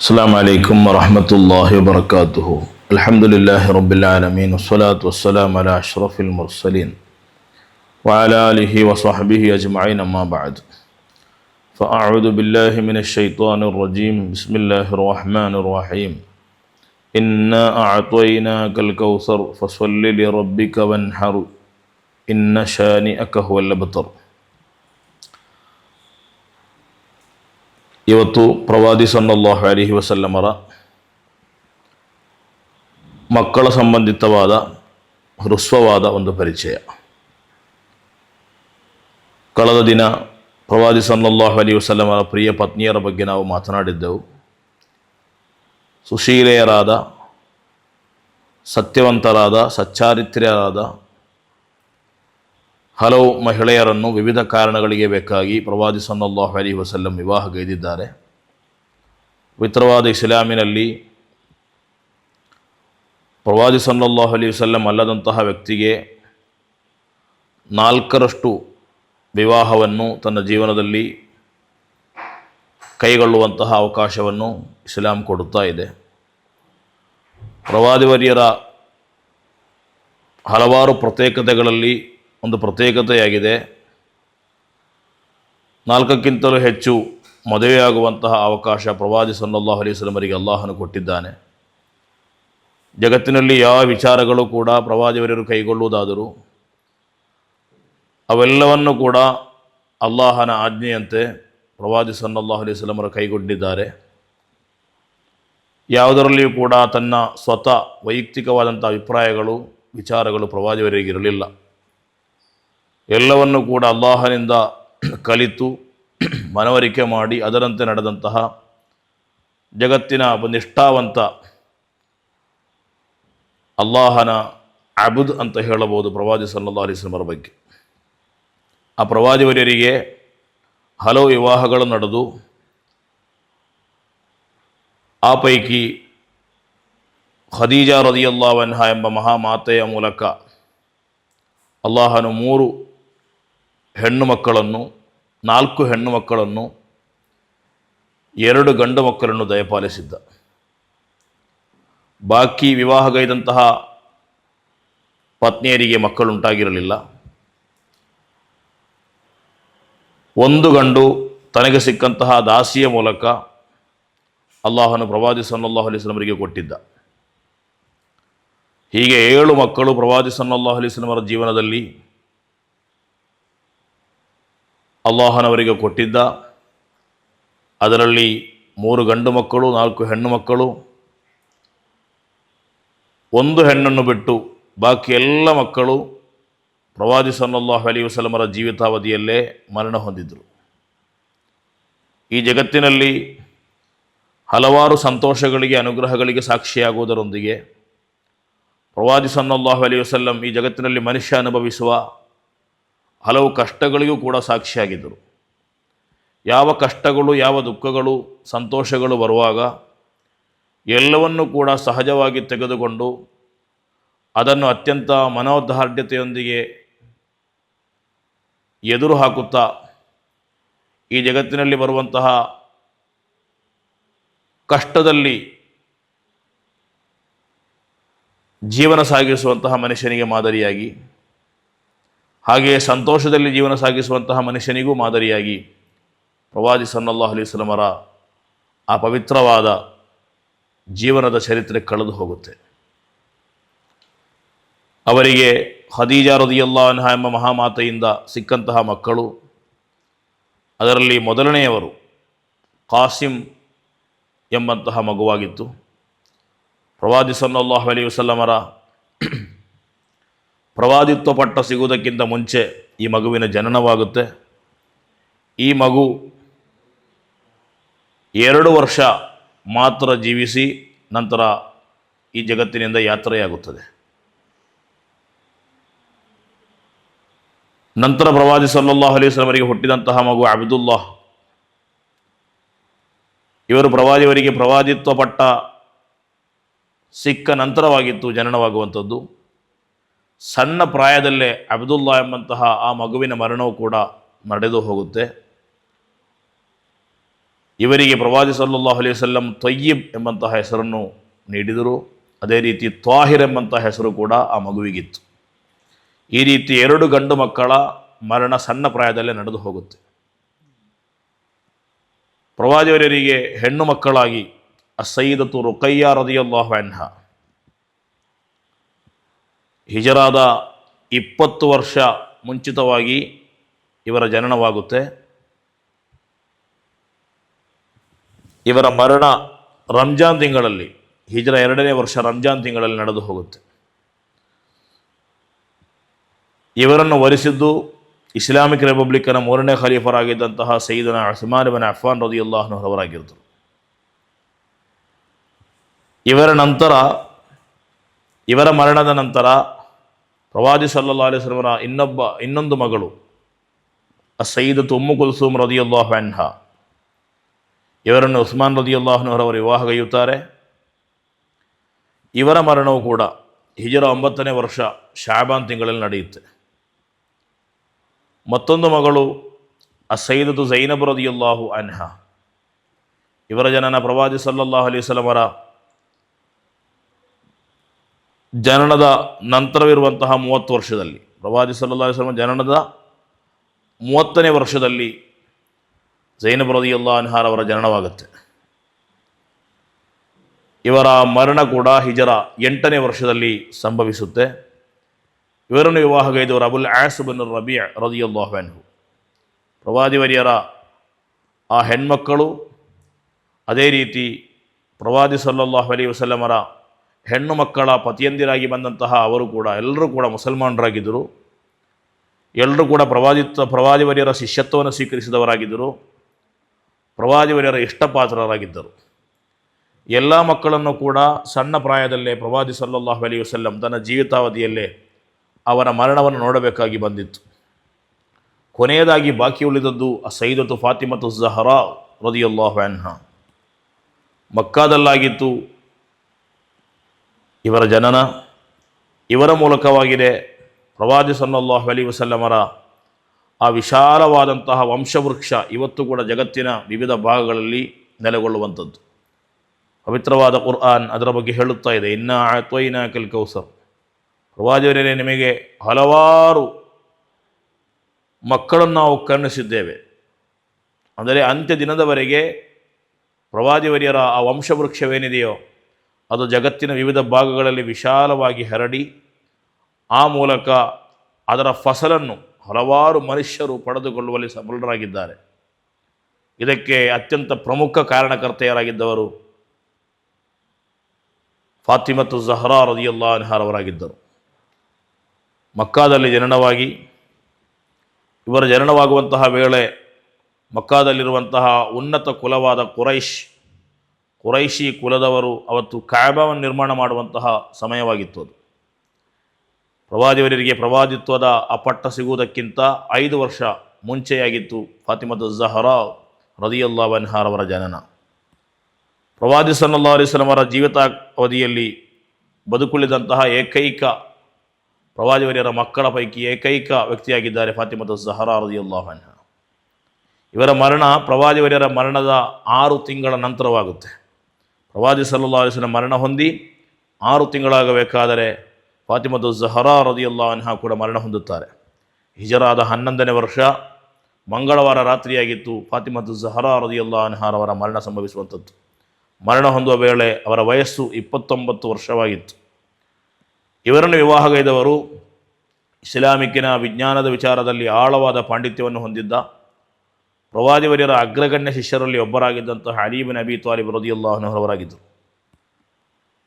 السلام عليكم ورحمة الله وبركاته الحمد لله رب العالمين والصلاة والسلام على أشرف المرسلين وعلى آله وصحبه أجمعين أما بعد فأعوذ بالله من الشيطان الرجيم بسم الله الرحمن الرحيم إنا أعطيناك الكوثر فصل لربك وانحر إن شانئك هو الأبتر ಇವತ್ತು ಪ್ರವಾದಿ ಸನ್ನಲ್ಲಾಹು ಅಲಿಹಿ ವಸಲ್ಲಮರ ಮಕ್ಕಳ ಸಂಬಂಧಿತವಾದ ಹೃಸ್ವವಾದ ಒಂದು ಪರಿಚಯ. ಕಳೆದ ದಿನ ಪ್ರವಾದಿ ಸನ್ನಲ್ಲಾಹು ಅಲಿ ವಸಲ್ಲಮರ ಪ್ರಿಯ ಪತ್ನಿಯರ ಬಗ್ಗೆ ನಾವು ಮಾತನಾಡಿದ್ದೆವು. ಸುಶೀಲೆಯರಾದ, ಸತ್ಯವಂತರಾದ, ಸಚ್ಚಾರಿತ್ರ್ಯರಾದ ಹಲವು ಮಹಿಳೆಯರನ್ನು ವಿವಿಧ ಕಾರಣಗಳಿಗೆ ಬೇಕಾಗಿ ಪ್ರವಾದಿ ಸನ್ನಲ್ಲಾಹು ಅಲಿ ವಸಲ್ಲಂ ವಿವಾಹಗೈದಿದ್ದಾರೆ ಪವಿತ್ರವಾದ ಇಸ್ಲಾಮಿನಲ್ಲಿ ಪ್ರವಾದಿ ಸನ್ನಲ್ಲಾಹು ಅಲಿ ವಸಲ್ಲಂ ಅಲ್ಲದಂತಹ ವ್ಯಕ್ತಿಗೆ ನಾಲ್ಕರಷ್ಟು ವಿವಾಹವನ್ನು ತನ್ನ ಜೀವನದಲ್ಲಿ ಕೈಗೊಳ್ಳುವಂತಹ ಅವಕಾಶವನ್ನು ಇಸ್ಲಾಂ ಕೊಡುತ್ತಾ ಇದೆ. ಪ್ರವಾದಿವರ್ಯರ ಹಲವಾರು ಪ್ರತ್ಯೇಕತೆಗಳಲ್ಲಿ ಒಂದು ಪ್ರತ್ಯೇಕತೆಯಾಗಿದೆ. ನಾಲ್ಕಕ್ಕಿಂತಲೂ ಹೆಚ್ಚು ಮದುವೆಯಾಗುವಂತಹ ಅವಕಾಶ ಪ್ರವಾದಿ ಸಲ್ಲಲ್ಲಾಹು ಅವರಿಗೆ ಅಲ್ಲಾಹನು ಕೊಟ್ಟಿದ್ದಾನೆ. ಜಗತ್ತಿನಲ್ಲಿ ಯಾವ ವಿಚಾರಗಳು ಕೂಡ ಪ್ರವಾದಿವರರು ಕೈಗೊಳ್ಳುವುದಾದರೂ ಅವೆಲ್ಲವನ್ನು ಕೂಡ ಅಲ್ಲಾಹನ ಆಜ್ಞೆಯಂತೆ ಪ್ರವಾದಿ ಸಲ್ಲಲ್ಲಾಹು ಅವರು ಕೈಗೊಂಡಿದ್ದಾರೆ. ಯಾವುದರಲ್ಲಿಯೂ ಕೂಡ ತನ್ನ ಸ್ವತಃ ವೈಯಕ್ತಿಕವಾದಂಥ ಅಭಿಪ್ರಾಯಗಳು, ವಿಚಾರಗಳು ಪ್ರವಾದಿವರಿಗಿರಲಿಲ್ಲ ಎಲ್ಲವನ್ನು ಕೂಡ ಅಲ್ಲಾಹನಿಂದ ಕಲಿತು ಮನವರಿಕೆ ಮಾಡಿ ಅದರಂತೆ ನಡೆದಂತಹ ಜಗತ್ತಿನ ಒಬ್ಬ ನಿಷ್ಠಾವಂತ ಅಲ್ಲಾಹನ ಅಬುದ್ ಅಂತ ಹೇಳಬಹುದು ಪ್ರವಾದಿ ಸಲ್ಲಾ ಅಲಿಸ್ಲಮರ ಬಗ್ಗೆ. ಆ ಪ್ರವಾದಿವರ್ಯರಿಗೆ ಹಲವು ವಿವಾಹಗಳು ನಡೆದು ಆ ಪೈಕಿ ಖದೀಜಾ ರದಿಯಲ್ಲಾವನ್ಹ ಎಂಬ ಮಹಾಮಾತೆಯ ಮೂಲಕ ಅಲ್ಲಾಹನು ಮೂರು ಹೆಣ್ಣು ಮಕ್ಕಳನ್ನು, ನಾಲ್ಕು ಹೆಣ್ಣು ಮಕ್ಕಳನ್ನು, ಎರಡು ಗಂಡು ಮಕ್ಕಳನ್ನು ದಯಪಾಲಿಸಿದ್ದ. ಬಾಕಿ ವಿವಾಹಗೈದಂತಹ ಪತ್ನಿಯರಿಗೆ ಮಕ್ಕಳುಂಟಾಗಿರಲಿಲ್ಲ. ಒಂದು ಗಂಡು ತನಗೆ ಸಿಕ್ಕಂತಹ ದಾಸಿಯ ಮೂಲಕ ಅಲ್ಲಾಹನು ಪ್ರವಾದಿ ಸನ್ನಲ್ಲಾಹು ಅಲಿಸ್ಲಮರಿಗೆ ಕೊಟ್ಟಿದ್ದ. ಹೀಗೆ ಏಳು ಮಕ್ಕಳು ಪ್ರವಾದಿ ಸನ್ನಲ್ಲಾಹು ಅಲಿಸ್ಲಮರ ಜೀವನದಲ್ಲಿ ಅಲ್ಲಾಹನವರಿಗೆ ಕೊಟ್ಟಿದ್ದ. ಅದರಲ್ಲಿ ಮೂರು ಗಂಡು ಮಕ್ಕಳು, ನಾಲ್ಕು ಹೆಣ್ಣು ಮಕ್ಕಳು. ಒಂದು ಹೆಣ್ಣನ್ನು ಬಿಟ್ಟು ಬಾಕಿ ಎಲ್ಲ ಮಕ್ಕಳು ಪ್ರವಾದಿ ಸಲ್ಲಲ್ಲಾಹು ಅಲಿ ವಸಲಮರ ಜೀವಿತಾವಧಿಯಲ್ಲೇ ಮರಣ ಹೊಂದಿದರು. ಈ ಜಗತ್ತಿನಲ್ಲಿ ಹಲವಾರು ಸಂತೋಷಗಳಿಗೆ, ಅನುಗ್ರಹಗಳಿಗೆ ಸಾಕ್ಷಿಯಾಗುವುದರೊಂದಿಗೆ ಪ್ರವಾದಿ ಸನ್ನಲ್ಲಾಹು ಅಲಿ ವಸಲ್ಲಂ ಈ ಜಗತ್ತಿನಲ್ಲಿ ಮನುಷ್ಯ ಅನುಭವಿಸುವ ಹಲವು ಕಷ್ಟಗಳಿಗೂ ಕೂಡ ಸಾಕ್ಷಿಯಾಗಿದ್ದರು. ಯಾವ ಕಷ್ಟಗಳು, ಯಾವ ದುಃಖಗಳು, ಸಂತೋಷಗಳು ಬರುವಾಗ ಎಲ್ಲವನ್ನೂ ಕೂಡ ಸಹಜವಾಗಿ ತೆಗೆದುಕೊಂಡು ಅದನ್ನು ಅತ್ಯಂತ ಮನೋದಾರ್ಢ್ಯತೆಯೊಂದಿಗೆ ಎದುರು ಹಾಕುತ್ತಾ ಈ ಜಗತ್ತಿನಲ್ಲಿ ಬರುವಂತಹ ಕಷ್ಟದಲ್ಲಿ ಜೀವನ ಸಾಗಿಸುವಂತಹ ಮನುಷ್ಯನಿಗೆ ಮಾದರಿಯಾಗಿ ಹಾಗೆಯೇ ಸಂತೋಷದಲ್ಲಿ ಜೀವನ ಸಾಗಿಸುವಂತಹ ಮನುಷ್ಯನಿಗೂ ಮಾದರಿಯಾಗಿ ಪ್ರವಾದಿ ಸನ್ನಲ್ಲಾಹು ಅಲಿ ವಸಲಮರ ಆ ಪವಿತ್ರವಾದ ಜೀವನದ ಚರಿತ್ರೆ ಕಳೆದು ಹೋಗುತ್ತೆ. ಅವರಿಗೆ ಖದೀಜಾ ರದಿಯಲ್ಲಾನ್ಹ ಎಂಬ ಮಹಾಮಾತೆಯಿಂದ ಸಿಕ್ಕಂತಹ ಮಕ್ಕಳು, ಅದರಲ್ಲಿ ಮೊದಲನೆಯವರು ಕಾಸಿಂ ಎಂಬಂತಹ ಮಗುವಾಗಿತ್ತು ಪ್ರವಾದಿ ಸನ್ನಲ್ಲಾಹು ಅಲಿ ವಸಲ್ಲಮರ ಪ್ರವಾದಿತ್ವ ಪಟ್ಟ ಸಿಗುವುದಕ್ಕಿಂತ ಮುಂಚೆ ಈ ಮಗುವಿನ ಜನನವಾಗುತ್ತೆ. ಈ ಮಗು ಎರಡು ವರ್ಷ ಮಾತ್ರ ಜೀವಿಸಿ ನಂತರ ಈ ಜಗತ್ತಿನಿಂದ ಯಾತ್ರೆಯಾಗುತ್ತದೆ. ನಂತರ ಪ್ರವಾದಿ ಸಲ್ಲಲ್ಲಾಹು ವಸಲ್ಲಮರಿಗೆ ಹುಟ್ಟಿದಂತಹ ಮಗು ಅಬ್ದುಲ್ಲಾಹ್ ಇವರು ಪ್ರವಾದಿಯವರಿಗೆ ಪ್ರವಾದಿತ್ವ ಪಟ್ಟ ಸಿಕ್ಕ ನಂತರವಾಗಿತ್ತು, ಜನನವಾಗುವಂಥದ್ದು. ಸಣ್ಣ ಪ್ರಾಯದಲ್ಲೇ ಅಬ್ದುಲ್ಲಾ ಎಂಬಂತಹ ಆ ಮಗುವಿನ ಮರಣವು ಕೂಡ ನಡೆದು ಹೋಗುತ್ತೆ. ಇವರಿಗೆ ಪ್ರವಾದಿ ಸಲ್ಲಲ್ಲಾಹು ಅಲೈಹಿ ವಸಲ್ಲಂ ತೊಯ್ಯಿಬ್ ಎಂಬಂತಹ ಹೆಸರನ್ನು ನೀಡಿದರು. ಅದೇ ರೀತಿ ತ್ವಾಹಿರ್ ಎಂಬಂತಹ ಹೆಸರು ಕೂಡ ಆ ಮಗುವಿಗಿತ್ತು. ಈ ರೀತಿ ಎರಡು ಗಂಡು ಮಕ್ಕಳ ಮರಣ ಸಣ್ಣ ಪ್ರಾಯದಲ್ಲೇ ನಡೆದು ಹೋಗುತ್ತೆ. ಪ್ರವಾದಿಯವರಿಗೆ ಹೆಣ್ಣು ಮಕ್ಕಳಾಗಿ ಅಸೈದತು ರುಕಯ್ಯ ರದಿಯಲ್ಲಾಹು ಅನ್ಹ. ಹಿಜರಾದ ಇಪ್ಪತ್ತು ವರ್ಷ ಮುಂಚಿತವಾಗಿ ಇವರ ಜನನವಾಗುತ್ತೆ. ಇವರ ಮರಣ ರಂಜಾನ್ ತಿಂಗಳಲ್ಲಿ, ಹಿಜರ ಎರಡನೇ ವರ್ಷ ರಂಜಾನ್ ತಿಂಗಳಲ್ಲಿ ನಡೆದು ಹೋಗುತ್ತೆ. ಇವರನ್ನು ವರಿಸಿದ್ದು ಇಸ್ಲಾಮಿಕ್ ರಿಪಬ್ಲಿಕ್ನ ಮೂರನೇ ಖಲೀಫರಾಗಿದ್ದಂತಹ ಸೈದನ ಉಸ್ಮಾನ್ ಅಫ್ವಾನ್ ಅಫ್ಫಾನ್ ರದಿಯುಲ್ಲಾಹನವರಾಗಿದ್ದರು ಇವರ ನಂತರ, ಇವರ ಮರಣದ ನಂತರ ಪ್ರವಾದಿ ಸಲ್ಲಾ ಅಲಿಸ್ಲಮರ ಇನ್ನೊಬ್ಬ ಇನ್ನೊಂದು ಮಗಳು ಸೈದತ್ ತುಮ್ಮು ಕುಲ್ಸೂಮ್ ರದಿಯುಲ್ಲಾಹ್ ಅನ್ಹ ಇವರನ್ನು ಉಸ್ಮಾನ್ ರದಿಯುಲ್ಲಾಹನವರವರು ವಿವಾಹಗೈಯುತ್ತಾರೆ ಇವರ ಮರಣವು ಕೂಡ ಹಿಜರ ಒಂಬತ್ತನೇ ವರ್ಷ ಶಾಬಾನ್ ತಿಂಗಳಲ್ಲಿ ನಡೆಯುತ್ತೆ ಮತ್ತೊಂದು ಮಗಳು ಅಸೈದತು ಜೈನಬ್ ರದಿಯುಲ್ಲಾಹು ಅನ್ಹ ಇವರ ಜನನ ಪ್ರವಾದಿ ಅಲಿ ವಸಲ್ಲಮರ ಜನನದ ನಂತರವಿರುವಂತಹ ಮೂವತ್ತು ವರ್ಷದಲ್ಲಿ. ಪ್ರವಾದಿ ಸಲ್ಲಾ ಅಲೈಹಿ ವಸಲ್ಲಮ ಜನನದ ಮೂವತ್ತನೇ ವರ್ಷದಲ್ಲಿ ಜೈನಬ್ ರದಿಯುಲ್ಲಾ ಅನ್ಹಾರ್ ಅವರ ಜನನವಾಗುತ್ತೆ. ಇವರ ಮರಣ ಕೂಡ ಹಿಜರ ಎಂಟನೇ ವರ್ಷದಲ್ಲಿ ಸಂಭವಿಸುತ್ತೆ. ಇವರನ್ನು ವಿವಾಹಗೈದವರು ಅಬುಲ್ ಆಸ್ ಬಿನ್ ರಬಿ ರದಿಯುಲ್ಲಾಹ್ವೆನ್ಹು ಪ್ರವಾದಿವರಿಯರ ಆ ಹೆಣ್ಮಕ್ಕಳು ಅದೇ ರೀತಿ ಪ್ರವಾದಿ ಸಲ್ಲಲ್ಲಾಹು ಅಲಿ ವಸಲ್ಲಮರ ಹೆಣ್ಣು ಮಕ್ಕಳ ಪತಿಯಂದಿರಾಗಿ ಬಂದಂತಹ ಅವರು ಕೂಡ ಎಲ್ಲರೂ ಕೂಡ ಮುಸಲ್ಮಾನರಾಗಿದ್ದರು. ಎಲ್ಲರೂ ಕೂಡ ಪ್ರವಾದಿತ್ವ, ಪ್ರವಾದಿವರಿಯರ ಶಿಷ್ಯತ್ವವನ್ನು ಸ್ವೀಕರಿಸಿದವರಾಗಿದ್ದರು. ಪ್ರವಾದಿವರಿಯರ ಇಷ್ಟಪಾತ್ರರಾಗಿದ್ದರು. ಎಲ್ಲ ಮಕ್ಕಳನ್ನು ಕೂಡ ಸಣ್ಣ ಪ್ರಾಯದಲ್ಲೇ ಪ್ರವಾದಿ ಸಲ್ಲಲ್ಲಾಹು ಅಲಿ ವಸಲ್ಲಂ ತನ್ನ ಜೀವಿತಾವಧಿಯಲ್ಲೇ ಅವರ ಮರಣವನ್ನು ನೋಡಬೇಕಾಗಿ ಬಂದಿತ್ತು. ಕೊನೆಯದಾಗಿ ಬಾಕಿ ಉಳಿದದ್ದು ಸೈದತು ಫಾತಿಮತು ಜಹರಾ ರದಿಯುಲ್ಲಾಹ್ ಅನ್ಹ. ಮಕ್ಕಾದಲ್ಲಾಗಿತ್ತು ಇವರ ಜನನ ಇವರ ಮೂಲಕವಾಗಿದೆ. ಪ್ರವಾದಿ ಸಲ್ಲಲ್ಲಾಹು ಅಲಿ ವಸಲ್ಲಮರ ಆ ವಿಶಾಲವಾದಂತಹ ವಂಶವೃಕ್ಷ ಇವತ್ತು ಕೂಡ ಜಗತ್ತಿನ ವಿವಿಧ ಭಾಗಗಳಲ್ಲಿ ನೆಲೆಗೊಳ್ಳುವಂಥದ್ದು. ಪವಿತ್ರವಾದ ಕುರ್ಆನ್ ಅದರ ಬಗ್ಗೆ ಹೇಳುತ್ತಾ ಇದೆ. ಇನ್ನ ಆತ್ವೈನ ಕಲ್ ಕೌಸರ್. ಪ್ರವಾದಿಯವರೇ ನಿಮಗೆ ಹಲವಾರು ಮಕ್ಕಳನ್ನು ನಾವು ಕರುಣಿಸಿದ್ದೇವೆ. ಅಂದರೆ ಅಂತ್ಯ ದಿನದವರೆಗೆ ಪ್ರವಾದಿವರಿಯರ ಆ ವಂಶವೃಕ್ಷವೇನಿದೆಯೋ ಅದು ಜಗತ್ತಿನ ವಿವಿಧ ಭಾಗಗಳಲ್ಲಿ ವಿಶಾಲವಾಗಿ ಹರಡಿ, ಆ ಮೂಲಕ ಅದರ ಫಸಲನ್ನು ಹಲವಾರು ಮನುಷ್ಯರು ಪಡೆದುಕೊಳ್ಳುವಲ್ಲಿ ಸಫಲರಾಗಿದ್ದಾರೆ ಇದಕ್ಕೆ ಅತ್ಯಂತ ಪ್ರಮುಖ ಕಾರಣಕರ್ತೆಯರಾಗಿದ್ದವರು ಫಾತಿಮತ್ತು ಜಹರಾ ರದಿಯಲ್ಲಾ ಅನ್ಹಾರವರಾಗಿದ್ದರು ಮಕ್ಕಾದಲ್ಲಿ ಜನನವಾಗಿ, ಇವರ ಜನನವಾಗುವಂತಹ ವೇಳೆ ಮಕ್ಕಾದಲ್ಲಿರುವಂತಹ ಉನ್ನತ ಕುಲವಾದ ಕುರೈಶ್ ಕುರೈಶಿ ಕುಲದವರು ಅವತ್ತು ಕಾಯಬಾವನ್ನು ನಿರ್ಮಾಣ ಮಾಡುವಂತಹ ಸಮಯವಾಗಿತ್ತು ಅದು. ಪ್ರವಾದಿವರಿಗೆ ಪ್ರವಾದಿತ್ವದ ಅಪಟ್ಟ ಸಿಗುವುದಕ್ಕಿಂತ ಐದು ವರ್ಷ ಮುಂಚೆಯಾಗಿತ್ತು ಫಾತಿಮತ್ ಜಹರಾ ರದಿಯಲ್ಲಾ ಅವರ ಜನನ. ಪ್ರವಾದಿ ಸಲ್ಲಾ ಅಲಿಸ್ಲಮರ ಜೀವಿತಾವಧಿಯಲ್ಲಿ ಬದುಕುಳಿದಂತಹ ಏಕೈಕ ಪ್ರವಾದಿವರಿಯರ ಮಕ್ಕಳ ಪೈಕಿ ಏಕೈಕ ವ್ಯಕ್ತಿಯಾಗಿದ್ದಾರೆ ಫಾತಿಮತ್ ಜಹರಾ ರದಿಯಲ್ಲಾ ಅನ್ಹ. ಇವರ ಮರಣ ಪ್ರವಾದಿವರ್ಯರ ಮರಣದ ಆರು ತಿಂಗಳ ನಂತರವಾಗುತ್ತೆ. ಪ್ರವಾದಿ ಸಲ್ಲಾ ಅಲಿಸ್ಲ ಮರಣ ಹೊಂದಿ ಆರು ತಿಂಗಳಾಗಬೇಕಾದರೆ ಫಾತಿಮದು ಜಹರಾ ರದಿಯಲ್ಲಾ ಅನ್ಹಾ ಕೂಡ ಮರಣ ಹೊಂದುತ್ತಾರೆ. ಹಿಜರಾದ ಹನ್ನೊಂದನೇ ವರ್ಷ ಮಂಗಳವಾರ ರಾತ್ರಿಯಾಗಿತ್ತು. ಫಾತಿಮದ್ದು ಜಹರಾ ರದಿಯಲ್ಲಾ ಅನ್ಹಾರವರ ಮರಣ ಸಂಭವಿಸುವಂಥದ್ದು. ಮರಣ ಹೊಂದುವ ವೇಳೆ ಅವರ ವಯಸ್ಸು ಇಪ್ಪತ್ತೊಂಬತ್ತು ವರ್ಷವಾಗಿತ್ತು. ಇವರನ್ನು ವಿವಾಹಗೈದವರು ಇಸ್ಲಾಮಿಕ್ಕಿನ ವಿಜ್ಞಾನದ ವಿಚಾರದಲ್ಲಿ ಆಳವಾದ ಪಾಂಡಿತ್ಯವನ್ನು ಹೊಂದಿದ್ದ ಪ್ರವಾದಿವರ್ಯರ ಅಗ್ರಗಣ್ಯ ಶಿಷ್ಯರಲ್ಲಿ ಒಬ್ಬರಾಗಿದ್ದಂತಹ ಅಲೀಬಿನ್ ಅಬಿ ತಾಲಿಬ್ ರದಿಯಲ್ಲಾಹನವರಾಗಿದ್ದರು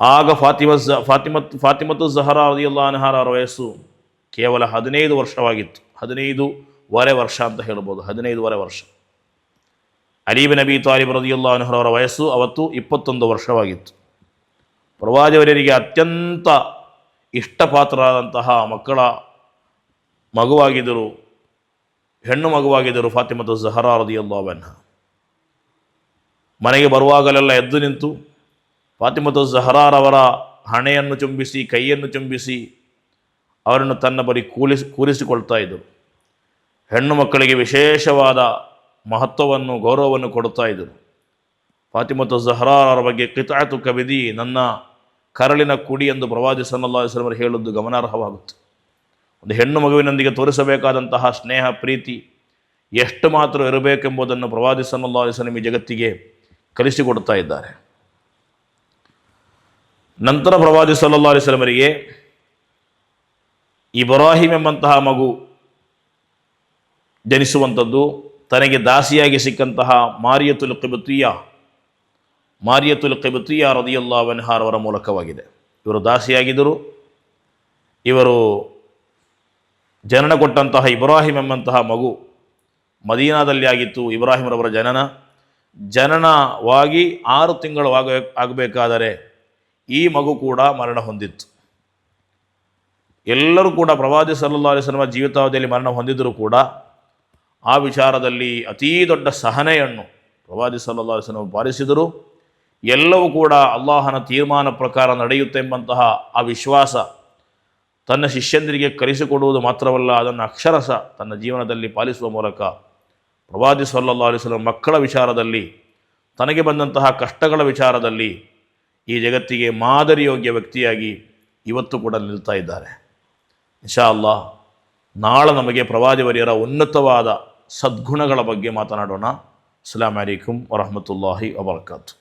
ಆಗ ಫಾತಿಮ ಫಾತಿಮತ್, ಫಾತಿಮತ್ತು ಜಹರಾ ಅವರ ವಯಸ್ಸು ಕೇವಲ ಹದಿನೈದು ವರ್ಷವಾಗಿತ್ತು. ಹದಿನೈದು ವರೆ ವರ್ಷ ಅಂತ ಹೇಳ್ಬೋದು ಹದಿನೈದುವರೆ ವರ್ಷ. ಅಲೀಬಿನ್ ಅಬಿ ತಾಲಿಬ್ ಅನುಹರವರ ವಯಸ್ಸು ಅವತ್ತು ಇಪ್ಪತ್ತೊಂದು ವರ್ಷವಾಗಿತ್ತು. ಪ್ರವಾದಿವರಿಗೆ ಅತ್ಯಂತ ಇಷ್ಟಪಾತ್ರರಾದಂತಹ ಮಕ್ಕಳ ಮಗುವಾಗಿದ್ದರು. ಹೆಣ್ಣು ಮಗುವಾಗಿದ್ದರು ಫಾತಿಮತು ಜಹರಾ ರದಿಯಲ್ಲಾವನ್ನ ಮನೆಗೆ ಬರುವಾಗಲೆಲ್ಲ ಎದ್ದು ನಿಂತು ಫಾತಿಮತು ಜಹರಾರವರ ಹಣೆಯನ್ನು ಚುಂಬಿಸಿ, ಕೈಯನ್ನು ಚುಂಬಿಸಿ ಅವರನ್ನು ತನ್ನ ಬರಿ ಕೂಲಿಸಿ ಕೂರಿಸಿಕೊಳ್ತಾ ಇದ್ದರು. ಹೆಣ್ಣು ಮಕ್ಕಳಿಗೆ ವಿಶೇಷವಾದ ಮಹತ್ವವನ್ನು, ಗೌರವವನ್ನು ಕೊಡುತ್ತಾ ಇದ್ದರು. ಫಾತಿಮತ್ತು ಜಹರಾರವರ ಬಗ್ಗೆ ಕಿತಾತು ಕವಿದಿ ನನ್ನ ಕರಳಿನ ಕುಡಿ ಎಂದು ಪ್ರವಾದಿ ವಸಲಮರು ಹೇಳುವುದು ಗಮನಾರ್ಹವಾಗುತ್ತೆ. ಒಂದು ಹೆಣ್ಣು ಮಗುವಿನೊಂದಿಗೆ ತೋರಿಸಬೇಕಾದಂತಹ ಸ್ನೇಹ, ಪ್ರೀತಿ ಎಷ್ಟು ಮಾತ್ರ ಇರಬೇಕೆಂಬುದನ್ನು ಪ್ರವಾದಿ ಈ ಜಗತ್ತಿಗೆ ಕಲಿಸಿಕೊಡ್ತಾ ಇದ್ದಾರೆ. ನಂತರ ಪ್ರವಾದಿ ಸಲ್ಲಾ ಅಲಿಸ್ಲಮರಿಗೆ ಇಬ್ರಾಹಿಂ ಎಂಬಂತಹ ಮಗು ಜನಿಸುವಂಥದ್ದು, ತನಗೆ ದಾಸಿಯಾಗಿ ಸಿಕ್ಕಂತಹ ಮಾರಿಯತುಲ್ ಕಿಬುತಿಯ ಮಾರಿಯತುಲ್ ಕಿಬುತಿಯ ರದಿಯಲ್ಲಾ ವನ್ಹಾರ್ ಅವರ ಮೂಲಕವಾಗಿದೆ. ಇವರು ದಾಸಿಯಾಗಿದ್ದರು. ಇವರು ಜನನ ಕೊಟ್ಟಂತಹ ಇಬ್ರಾಹಿಂ ಎಂಬಂತಹ ಮಗು ಮದೀನಾದಲ್ಲಿ ಆಗಿತ್ತು ಇಬ್ರಾಹಿಮರವರ ಜನನ. ಜನನವಾಗಿ ಆರು ತಿಂಗಳು ಆಗ, ಆಗಬೇಕಾದರೆ ಈ ಮಗು ಕೂಡ ಮರಣ ಹೊಂದಿತ್ತು. ಎಲ್ಲರೂ ಕೂಡ ಪ್ರವಾದಿ ಸಲ್ಲಾ ಅಲಿಸ್ಲಮ ಜೀವಿತಾವಧಿಯಲ್ಲಿ ಮರಣ ಹೊಂದಿದ್ದರೂ ಕೂಡ ಆ ವಿಚಾರದಲ್ಲಿ ಅತೀ ದೊಡ್ಡ ಸಹನೆಯನ್ನು ಪ್ರವಾದಿ ಸಲ್ಲಾ ಅಲಿಸ್ಲಮ ಪಾಲಿಸಿದರು. ಎಲ್ಲವೂ ಕೂಡ ಅಲ್ಲಾಹನ ತೀರ್ಮಾನ ಪ್ರಕಾರ ನಡೆಯುತ್ತೆ ಎಂಬಂತಹ ಆ ವಿಶ್ವಾಸ ತನ್ನ ಶಿಷ್ಯಂದಿರಿಗೆ ಕಲಿಸಿಕೊಡುವುದು ಮಾತ್ರವಲ್ಲ, ಅದನ್ನು ಅಕ್ಷರಸ ತನ್ನ ಜೀವನದಲ್ಲಿ ಪಾಲಿಸುವ ಮೂಲಕ ಪ್ರವಾದಿ ಸಲ್ಲಾ ಅಲಿಸ್ಲಂ ಮಕ್ಕಳ ವಿಚಾರದಲ್ಲಿ, ತನಗೆ ಬಂದಂತಹ ಕಷ್ಟಗಳ ವಿಚಾರದಲ್ಲಿ ಈ ಜಗತ್ತಿಗೆ ಮಾದರಿಯೋಗ್ಯ ವ್ಯಕ್ತಿಯಾಗಿ ಇವತ್ತು ಕೂಡ ನಿಲ್ತಾ ಇದ್ದಾರೆ. ಇನ್ಶಾ ಅಲ್ಲಾ ನಾಳೆ ನಮಗೆ ಪ್ರವಾದಿವರಿಯರ ಉನ್ನತವಾದ ಸದ್ಗುಣಗಳ ಬಗ್ಗೆ ಮಾತನಾಡೋಣ. ಅಸ್ಲಾಂ ಅಲೈಕುಂ ವರಹಮತುಲ್ಲಾಹಿ ವಬರ್ಕಾತು.